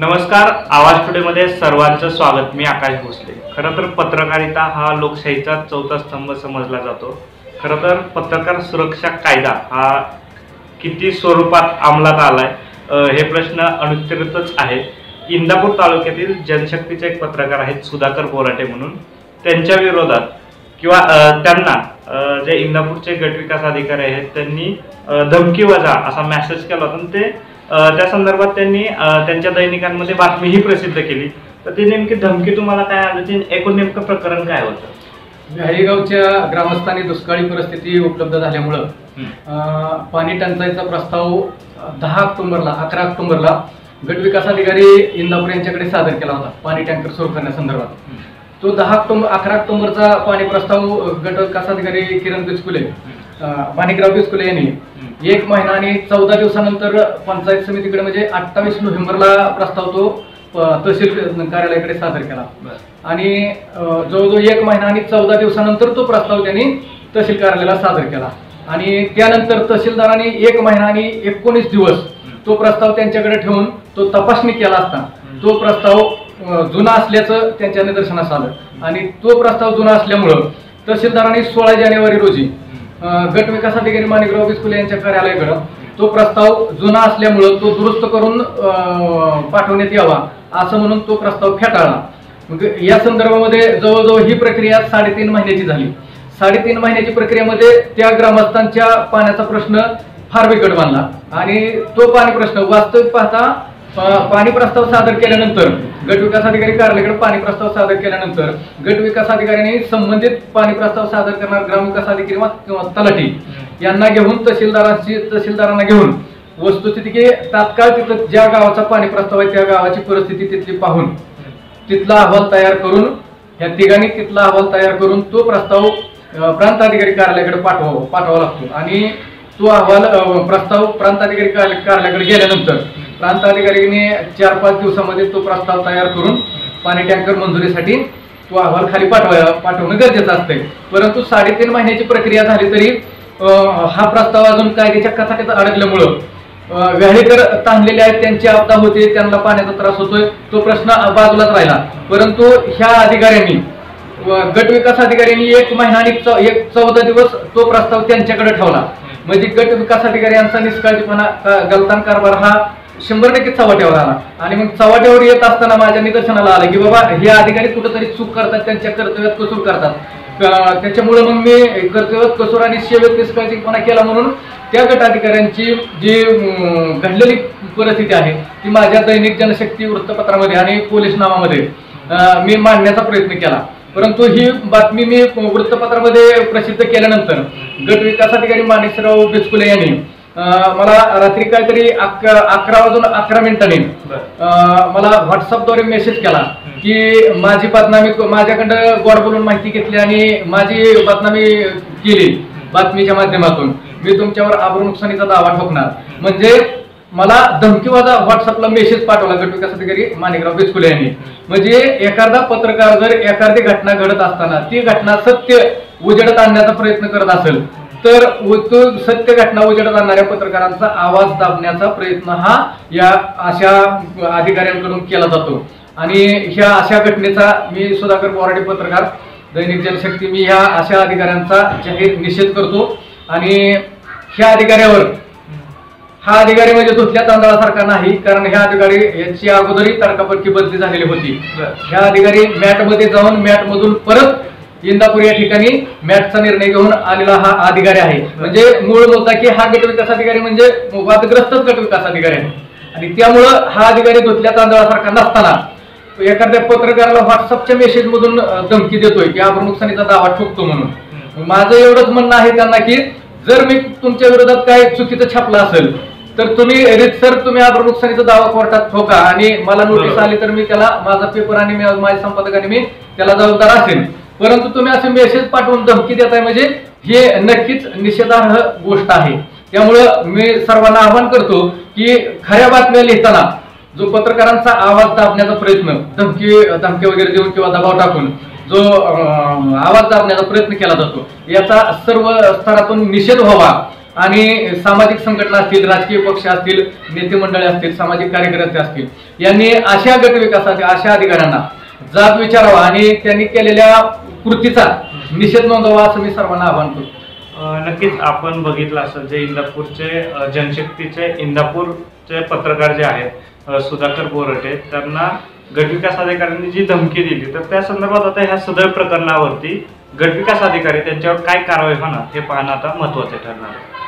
नमस्कार आवाज टुडेमध्ये सर्वांचं स्वागत. मी आकाश भोसले. खरं तर पत्रकारिता हा लोकशाहीचा चौथा स्तंभ समजला जातो. खरं तर पत्रकार सुरक्षा कायदा हा किती स्वरूपात अंमलात आलाय हे प्रश्न अनुत्तरितच आहे. इंदापूर तालुक्यातील जनशक्तीचे एक पत्रकार आहेत सुधाकर बोराटे म्हणून. त्यांच्या विरोधात किंवा त्यांना जे इंदापूरचे गटविकास अधिकारी आहेत त्यांनी धमकी वजा असा मेसेज केला होता. ते त्या संदर्भात त्यांनी त्यांच्या दैनिकांमध्ये बातमीही प्रसिद्ध केली. तर ती नेमकी धमकी तुम्हाला काय आली ते एकूण नेमकं प्रकरण काय होतं? गावच्या ग्रामस्थांनी दुष्काळी परिस्थिती उपलब्ध झाल्यामुळं पाणी टंचाईचा प्रस्ताव दहा ऑक्टोबरला अकरा ऑक्टोबरला गट विकास अधिकारी इंदापूर यांच्याकडे सादर केला होता पाणी टँकर सुरू करण्यासंदर्भात. तो दहा ऑक्टोबर अकरा ऑक्टोबरचा पाणी प्रस्ताव गट विकास अधिकारी किरण अं, माणिकराव बिचकुले यांनी. एक महिना आणि चौदा दिवसानंतर पंचायत समितीकडे म्हणजे अठ्ठावीस नोव्हेंबरला प्रस्ताव तो तहसील कार्यालयाकडे सादर केला. आणि जवळजवळ एक महिना आणि चौदा दिवसानंतर तो प्रस्ताव त्यांनी तहसील कार्यालयाला सादर केला. आणि त्यानंतर तहसीलदारांनी एक महिना आणि एकोणीस दिवस तो प्रस्ताव त्यांच्याकडे ठेवून तो तपासणी केला असता. तो प्रस्ताव जुना असल्याचं त्यांच्या निदर्शनास आलं. आणि तो प्रस्ताव जुना असल्यामुळं तहसीलदारांनी सोळा जानेवारी रोजी गट विकास अधिकारी माणिकराव बिस्कुले यांच्या कार्यालयाकडं तो प्रस्ताव जुना असल्यामुळं तो दुरुस्त करून पाठवण्यात यावा असं म्हणून तो प्रस्ताव फेटाळला. मग या संदर्भामध्ये जवळजवळ ही प्रक्रिया साडेतीन महिन्याची झाली. साडेतीन महिन्याची प्रक्रियेमध्ये त्या ग्रामस्थांच्या पाण्याचा प्रश्न फार बिकट मानला आणि तो पाणी प्रश्न वास्तविक पाहता पाणी प्रस्ताव सादर केल्यानंतर गट विकास अधिकारी कार्यालयाकडे पाणी प्रस्ताव सादर केल्यानंतर गट विकास अधिकाऱ्यांनी संबंधित पाणी प्रस्ताव सादर करणार ग्रामविकास अधिकारी किंवा तलाठी यांना घेऊन तहसीलदारांची तहसीलदारांना घेऊन वस्तुस्थिती की तात्काळ तिथं ज्या गावाचा पाणी प्रस्ताव आहे त्या गावाची परिस्थिती तिथली पाहून तिथला अहवाल तयार करून या तिघांनी तिथला अहवाल तयार करून तो प्रस्ताव प्रांताधिकारी प्रांत अधिकारी कार्यालयाकडे पाठवावा पाठवावा लागतो. आणि तो अहवाल प्रस्ताव प्रांत अधिकारी कार्यालयाकडे गेल्यानंतर प्रांत अधिकाऱ्यांनी चार पाच दिवसामध्ये तो प्रस्ताव तयार करून पाणी टँकर मंजुरीसाठी तो अहवाल खाली पाठवा पाठवणं गरजेचं असतंय. परंतु साडेतीन महिन्याची प्रक्रिया झाली तरी हा प्रस्ताव अजून कायद्याच्या कथाकथात अडकल्यामुळं व्याळेकर ताणलेले आहेत त्यांची आपदा होते त्यांना पाण्याचा त्रास होतोय तो प्रश्न बाजूलाच राहिला. परंतु ह्या अधिकाऱ्यांनी गट विकास अधिकाऱ्यांनी एक महिना आणि चौ- एक चौदा दिवस तो प्रस्ताव त्यांच्याकडे ठेवला. म्हणजे गट विकास अधिकारी यांचा निष्काळजीपणा गलतान कारभार हा शंभर टक्के चव्हाट्यावर आला आणि मग चव्हाट्यावर येत असताना माझ्या निदर्शनाला आलं की बाबा हे अधिकारी कुठंतरी चूक करतात त्यांच्या कर्तव्यात कसूर करतात. त्याच्यामुळे मग मी कर्तव्यात कसूर आणि सेवेत निष्काळजीपणा केला म्हणून त्या गटाधिकाऱ्यांची जी घडलेली परिस्थिती आहे ती माझ्या दैनिक जनशक्ती वृत्तपत्रामध्ये आणि पोलीस नामामध्ये मी मांडण्याचा प्रयत्न केला. परंतु ही बातमी मी वृत्तपत्रामध्ये प्रसिद्ध केल्यानंतर गट विकास अधिकारी माणिकराव बिचकुले यांनी मला रात्री काहीतरी अक- अकरा वाजून अकरा मिनिटांनी मला व्हॉट्सअपद्वारे मेसेज केला की माझी बदनामी माझ्याकडं गोड बोलून माहिती घेतली आणि माझी बदनामी केली बातमीच्या माध्यमातून. मी तुमच्यावर आबरू नुकसानीचा दावा ठोकणार. म्हणजे मला धमकीवादा व्हॉट्सअपला मेसेज पाठवला गट विकास अधिकारी माणिकराव बिस्कुले यांनी. म्हणजे एखादा पत्रकार जर एखादी घटना घडत असताना ती घटना सत्य उजेडत आणण्याचा प्रयत्न करत असेल तर तो सत्य घटना उजेडत आणणाऱ्या पत्रकारांचा आवाज दाबण्याचा प्रयत्न हा या अशा अधिकाऱ्यांकडून केला जातो. आणि ह्या अशा घटनेचा मी सुधाकर बोराडे पत्रकार दैनिक जनशक्ती मी ह्या अशा अधिकाऱ्यांचा जाहीर निषेध करतो. आणि ह्या अधिकाऱ्यावर हा अधिकारी म्हणजे धुतल्या तांदळासारखा नाही कारण ह्या अधिकारी यांची अगोदरही तडकाफडकी बदली झालेली होती. ह्या अधिकारी मॅटमध्ये जाऊन मॅट मधून परत इंदापूर या ठिकाणी मॅटचा निर्णय घेऊन आलेला हा अधिकारी आहे. म्हणजे मूळ मुद्दा की हा गट विकास अधिकारी म्हणजे वादग्रस्तच गट विकास अधिकारी आहे. आणि त्यामुळं हा अधिकारी धुतल्या तांदळासारखा नसताना एखाद्या पत्रकाराला व्हॉट्सअपच्या मेसेज मधून धमकी देतोय की आपण नुकसानीचा दावा ठोकतो म्हणून. माझं एवढंच म्हणणं आहे त्यांना की जर मी तुमच्या विरोधात काय चुकीचं छापलं असेल तर तुम्ही रितसर तुम्ही आबर नुकसानीचा दावा कोर्टात ठोका. आणि मला नोटीस. आली तर मी त्याला माझा पेपर आणि माझ्या संपादकाने मी त्याला जबाबदार असेल परंतु तुम्ही असे मेसेज पाठवून धमकी देताय म्हणजे हे नक्कीच निषेधार्ह गोष्ट आहे. त्यामुळं मी सर्वांना आवाहन करतो की खऱ्या बातम्या लिहिताना जो पत्रकारांचा आवाज दाबण्याचा प्रयत्न धमकी धमकी वगैरे देऊन किंवा दबाव टाकून जो आवाज दाबण्याचा प्रयत्न केला जातो याचा सर्व स्तरातून निषेध व्हावा. आणि सामाजिक संघटना असतील राजकीय पक्ष असतील नेते मंडळे असतील सामाजिक कार्यकर्ते असतील यांनी अशा गट अशा अधिकाऱ्यांना जात विचारावा आणि त्यांनी केलेल्या कृतीचा निषेध नोंदवा असं मी सर्वांना आवाहन करतो. नक्कीच आपण बघितलं असेल जे इंदापूरचे जनशक्तीचे इंदापूरचे पत्रकार जे आहेत सुधाकर बोरटे त्यांना गटविकास अधिकाऱ्यांनी जी धमकी दिली तर त्या संदर्भात आता ह्या सदर प्रकरणावरती गटविकास अधिकारी त्यांच्यावर काय कारवाई होणार हे पाहणं आता महत्त्वाचे ठरणार आहे.